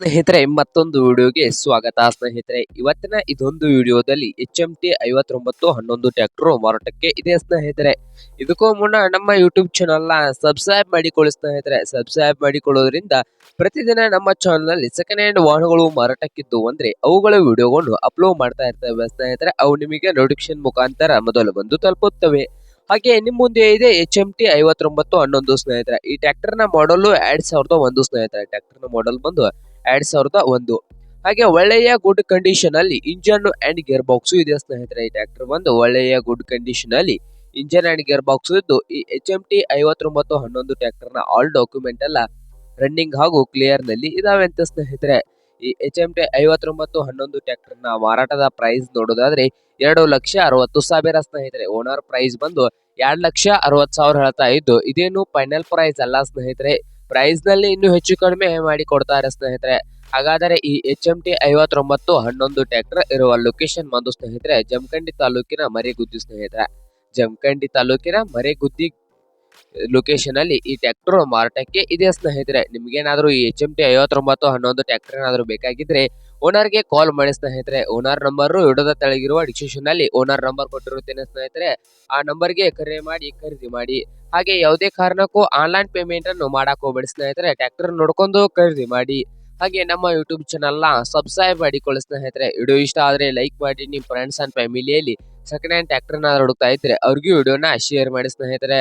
ಸ್ನೇಹಿತರೆ, ಮತ್ತೊಂದು ವಿಡಿಯೋಗೆ ಸ್ವಾಗತ. ಸ್ನೇಹಿತರೆ, ಇವತ್ತಿನ ಇದೊಂದು ವಿಡಿಯೋದಲ್ಲಿ ಎಚ್ ಎಂ ಟಿ ಐವತ್ತೊಂಬತ್ತು ಹನ್ನೊಂದು ಟ್ರ್ಯಾಕ್ಟರ್ ಮಾರಾಟಕ್ಕೆ ಇದೆ ಸ್ನೇಹಿತರೆ. ಇದಕ್ಕೂ ಮುನ್ನ ನಮ್ಮ ಯೂಟ್ಯೂಬ್ ಚಾನಲ್ನ ಸಬ್ಸ್ಕ್ರೈಬ್ ಮಾಡಿಕೊಳ್ಳಿ ಸ್ನೇಹಿತರೆ. ಸಬ್ಸ್ಕ್ರೈಬ್ ಮಾಡಿಕೊಳ್ಳೋದ್ರಿಂದ ಪ್ರತಿದಿನ ನಮ್ಮ ಚಾನಲ್ನಲ್ಲಿ ಸೆಕೆಂಡ್ ಹ್ಯಾಂಡ್ ವಾಹನಗಳು ಮಾರಾಟಕ್ಕಿದ್ದು ಅಂದ್ರೆ ಅವುಗಳ ವಿಡಿಯೋಗಳನ್ನು ಅಪ್ಲೋಡ್ ಮಾಡ್ತಾ ಇರ್ತವೆ ಸ್ನೇಹಿತರೆ. ಅವು ನಿಮಗೆ ನೋಟಿಫಿಕೇಶನ್ ಮುಖಾಂತರ ಮೊದಲು ಬಂದು ತಲುಪುತ್ತವೆ. ಹಾಗೆ ನಿಮ್ಮ ಮುಂದೆ ಇದೆ ಎಚ್ ಎಂ ಟಿ ಐವತ್ತೊಂಬತ್ತು ಹನ್ನೊಂದು ಸ್ನೇಹಿತರೆ. ಈ ಟ್ರ್ಯಾಕ್ಟರ್ನ ಮಾಡಲು ಎರಡ್ ಸಾವಿರದ ಒಂದು ಸ್ನೇಹಿತರೆ. ಟ್ರ್ಯಾಕ್ಟರ್ನ ಮಾಡಲ್ ಬಂದು ಎರಡ್ ಸಾವಿರದ ಒಂದು. ಹಾಗೆ ಒಳ್ಳೆಯ ಗುಡ್ ಕಂಡೀಷನ್ ಅಲ್ಲಿ ಇಂಜನ್ ಅಂಡ್ ಗೇರ್ ಬಾಕ್ಸ್ ಇದೆ ಸ್ನೇಹಿತರೆ, ಈ ಟ್ರ್ಯಾಕ್ಟರ್ ಬಂದು ಒಳ್ಳೆಯ ಗುಡ್ ಕಂಡೀಷನ್ ಅಲ್ಲಿ ಇಂಜನ್ ಅಂಡ್ ಗೇರ್ ಬಾಕ್ಸ್ ಇದ್ದು ಈ ಎಚ್ ಎಂ ಟಿ ಐವತ್ತೊಂಬತ್ತು ಹನ್ನೊಂದು ಟ್ರ್ಯಾಕ್ಟರ್ನ ಆಲ್ ಡಾಕ್ಯುಮೆಂಟ್ ಎಲ್ಲ ರನ್ನಿಂಗ್ ಹಾಗೂ ಕ್ಲಿಯರ್ನಲ್ಲಿ ಇದಾವೆ ಅಂತ ಸ್ನೇಹಿತರೆ. ಈ ಎಚ್ ಎಂ ಟಿ ಐವತ್ತೊಂಬತ್ತು ಹನ್ನೊಂದು ಟ್ರ್ಯಾಕ್ಟರ್ನ ಮಾರಾಟದ ಪ್ರೈಸ್ ನೋಡೋದಾದ್ರೆ ಎರಡು ಲಕ್ಷ ಅರವತ್ತು ಸಾವಿರ ಸ್ನೇಹಿತರೆ. ಓನರ್ ಪ್ರೈಸ್ ಬಂದು ಎರಡು ಲಕ್ಷ ಅರವತ್ತು ಸಾವಿರ ಹೇಳ್ತಾ ಇದ್ದು, ಇದೇನು ಫೈನಲ್ ಪ್ರೈಸ್ ಅಲ್ಲ ಸ್ನೇಹಿತರೆ. ಪ್ರೈಸ್ನಲ್ಲಿ ಇನ್ನೂ ಹೆಚ್ಚು ಕಡಿಮೆ ಮಾಡಿ ಕೊಡ್ತಾರೆ ಸ್ನೇಹಿತರೆ. ಹಾಗಾದರೆ ಈ ಎಚ್ ಎಂ ಟಿ ಐವತ್ತೊಂಬತ್ತು ಹನ್ನೊಂದು ಟ್ರ್ಯಾಕ್ಟರ್ ಇರುವ ಲೊಕೇಶನ್ ಬಂದು ಸ್ನೇಹಿತರೆ, ಜಮಖಂಡಿ ತಾಲೂಕಿನ ಮರಿಗುದ್ದಿ ಸ್ನೇಹಿತರೆ. ಜಮಖಂಡಿ ತಾಲೂಕಿನ ಮರಿಗುದ್ದಿ ಲೊಕೇಶನ್ ಅಲ್ಲಿ ಈ ಟ್ರ್ಯಾಕ್ಟರ್ ಮಾರಾಟಕ್ಕೆ ಇದೆ ಸ್ನೇಹಿತರೆ? ನಿಮ್ಗೇನಾದ್ರೂ ಈ ಎಚ್ ಎಂ ಟಿ ಐವತ್ತೊಂಬತ್ತು ಹನ್ನೊಂದು ಟ್ರ್ಯಾಕ್ಟರ್ ಏನಾದರೂ ಬೇಕಾಗಿದ್ರೆ ಓನರ್ಗೆ ಕಾಲ್ ಮಾಡಿ ಸ್ನೇಹಿತರೆ. ಓನರ್ ನಂಬರ್ ವಿಡಿಯೋದ ತೆಳಗಿರುವ ಡಿಸ್ಕ್ರಿಪ್ಷನ್ ಅಲ್ಲಿ ಓನರ್ ನಂಬರ್ ಕೊಟ್ಟಿರುತ್ತೇನೆ ಸ್ನೇಹಿತರೆ. ಆ ನಂಬರ್ಗೆ ಕರೆ ಮಾಡಿ, ಖರೀದಿ ಮಾಡಿ. ಹಾಗೆ ಯಾವುದೇ ಕಾರಣಕ್ಕೂ ಆನ್ಲೈನ್ ಪೇಮೆಂಟ್ ಅನ್ನು ಮಾಡಕ್ ಹೋಗ್ಬೇಡಿ ಸ್ನೇಹಿತರೆ. ಟ್ರ್ಯಾಕ್ಟರ್ ನೋಡ್ಕೊಂಡು ಖರೀದಿ ಮಾಡಿ. ಹಾಗೆ ನಮ್ಮ ಯೂಟ್ಯೂಬ್ ಚಾನಲ್ನ ಸಬ್ಸ್ಕ್ರೈಬ್ ಮಾಡಿಕೊಳ್ಳಿ ಸ್ನೇಹಿತರೆ. ವಿಡಿಯೋ ಇಷ್ಟ ಆದ್ರೆ ಲೈಕ್ ಮಾಡಿ. ನಿಮ್ಮ ಫ್ರೆಂಡ್ಸ್ ಅಂಡ್ ಫ್ಯಾಮಿಲಿಯಲ್ಲಿ ಸೆಕೆಂಡ್ ಹ್ಯಾಂಡ್ ಟ್ರ್ಯಾಕ್ಟರ್ನ ಹುಡುಕ್ತಾ ಇದ್ರೆ ಅವ್ರಿಗೂ ವಿಡಿಯೋನ ಶೇರ್ ಮಾಡಿ ಸ್ನೇಹಿತರೆ.